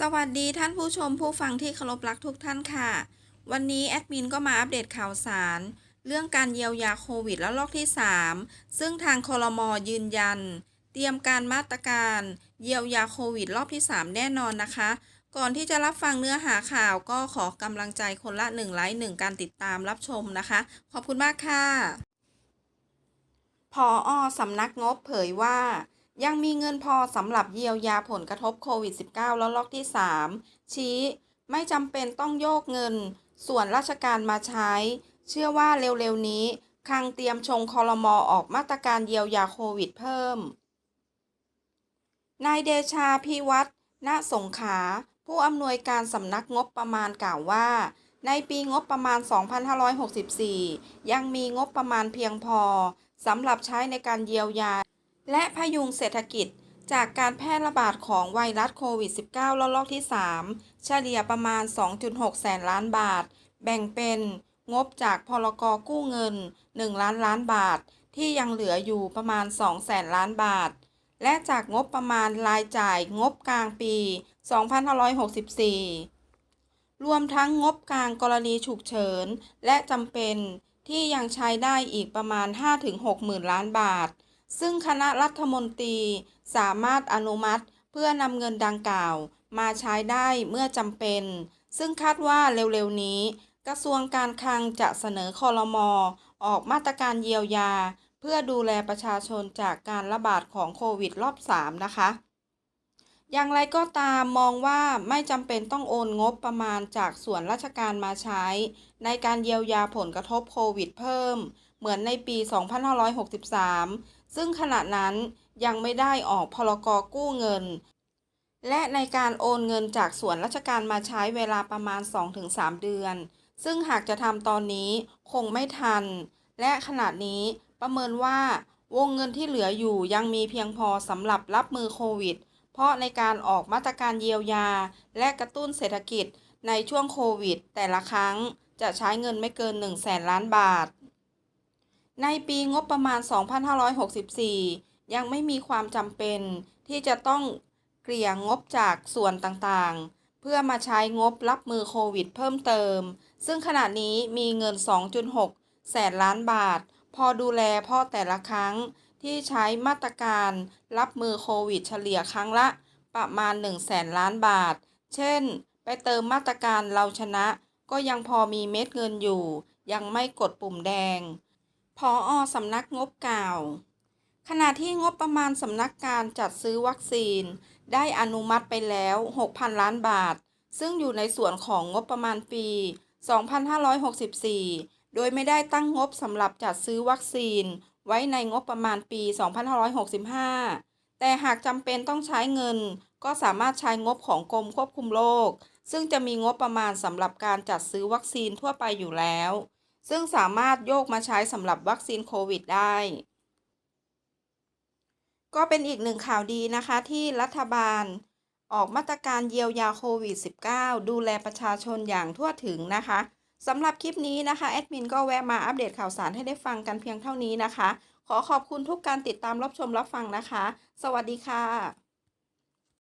สวัสดีท่านผู้ชมผู้ฟังที่เคารพรักทุกท่านค่ะ วันนี้แอดมินก็มาอัปเดตข่าวสาร เรื่องการเยียวยาโควิดและลอกที่ 3 ซึ่งทางคลมยืนยัน เตรียมการมาตรการ เยียวยาโควิดรอบที่ 3 แน่นอนนะคะ ก่อนที่จะรับฟังเนื้อหาข่าวก็ขอกำลังใจคนละ1ไลค์1การติดตามรับชมนะคะ ขอบคุณมากค่ะ พออสำนักงบเผยว่า ยังมีเงินพอสำหรับเยียวยาผลกระทบโควิด -19 แล้วล็อกที่ 3 ชี้ ไม่จำเป็นต้องโยกเงิน ส่วนราชการมาใช้ เชื่อว่าเร็วๆนี้คลังเตรียมชงคอรมอออกมาตรการเยียวยาโควิดเพิ่ม นายเดชาพิวัตรณสงขา ผู้อำนวยการสำนักงบประมาณกล่าวว่า ในปีงบประมาณ 2564 ยังมีงบประมาณเพียงพอสำหรับใช้ในการเยียวยา และพยุงเศรษฐกิจจากการแพร่ระบาดของไวรัสโควิด -19 ระลอกที่ 3 เฉลี่ยประมาณ 2.6 แสนล้านบาท แบ่งเป็นงบจากพลกกู้เงิน 1 ล้านล้านบาท ที่ยังเหลืออยู่ประมาณ 2 แสนล้านบาท และจากงบประมาณรายจ่ายงบกลางปี 2564 รวมทั้งงบกลางกรณีฉุกเฉิน และจำเป็นที่ยังใช้ได้อีกประมาณ 5-6 หมื่นล้านบาท ซึ่งคณะรัฐมนตรีสามารถอนุมัติเพื่อนำเงินดังกล่าว มาใช้ได้เมื่อจำเป็น ซึ่งคาดว่าเร็วๆนี้ กระทรวงการคลังจะเสนอคอรมอออกมาตรการเยียวยา เพื่อดูแลประชาชนจากการระบาดของโควิดรอบ 3 นะคะ อย่างไรก็ตามมองว่าไม่จำเป็นต้องโอนงบประมาณจากส่วนราชการมาใช้ ในการเยียวยาผลกระทบโควิดเพิ่ม เหมือนในปี 2563 ซึ่งขณะนั้นยังไม่ได้ออกพลกกู้เงิน และในการโอนเงินจากส่วนราชการมาใช้เวลาประมาณ 2-3 เดือน ซึ่งหากจะทำตอนนี้คงไม่ทัน และขณะนี้ประเมินว่าวงเงินที่เหลืออยู่ยังมีเพียงพอสำหรับรับมือโควิด เพราะในการออกมาตรการเยียวยา และกระตุ้นเศรษฐกิจในช่วงโควิด แต่ละครั้งจะใช้เงินไม่เกิน 1 0 0 0 0แสนล้านบาท ในปีงบประมาณ 2564 ยังไม่มีความจำเป็น ที่จะต้องเกลี่ยงบจากส่วนต่างๆ เพื่อมาใช้งบรับมือโควิดเพิ่มเติม ซึ่งขณะนี้มีเงิน 2.6 แสนล้านบาท พอดูแลพ่อแต่ละครั้ง ที่ใช้มาตรการรับมือโควิดเฉลี่ยครั้งละประมาณ1แสนล้านบาท เช่น ไปเติมมาตรการเราชนะ ก็ยังพอมีเม็ดเงินอยู่ ยังไม่กดปุ่มแดง พออสำนักงบกล่าว ขณะที่งบประมาณสำนักการจัดซื้อวัคซีน ได้อนุมัติไปแล้ว 6,000 ล้านบาท ซึ่งอยู่ในส่วนของงบประมาณปี 2564 โดยไม่ได้ตั้งงบสำหรับจัดซื้อวัคซีน ไว้ในงบประมาณปี 2565 แต่หากจำเป็นต้องใช้เงิน ก็สามารถใช้งบของกรมควบคุมโรค ซึ่งจะมีงบประมาณสำหรับการจัดซื้อวัคซีนทั่วไปอยู่แล้ว ซึ่งสามารถโยกมาใช้สำหรับวัคซีนโควิดได้ ก็เป็นอีกหนึ่งข่าวดีนะคะที่รัฐบาลออกมาตรการเยียวยาโควิด -19 ดูแลประชาชนอย่างทั่วถึงนะคะ สำหรับคลิปนี้นะคะแอดมินก็แวะมาอัปเดตข่าวสารให้ได้ฟังกันเพียงเท่านี้นะคะ ขอขอบคุณทุกการติดตามรับชมรับฟังนะคะ สวัสดีค่ะ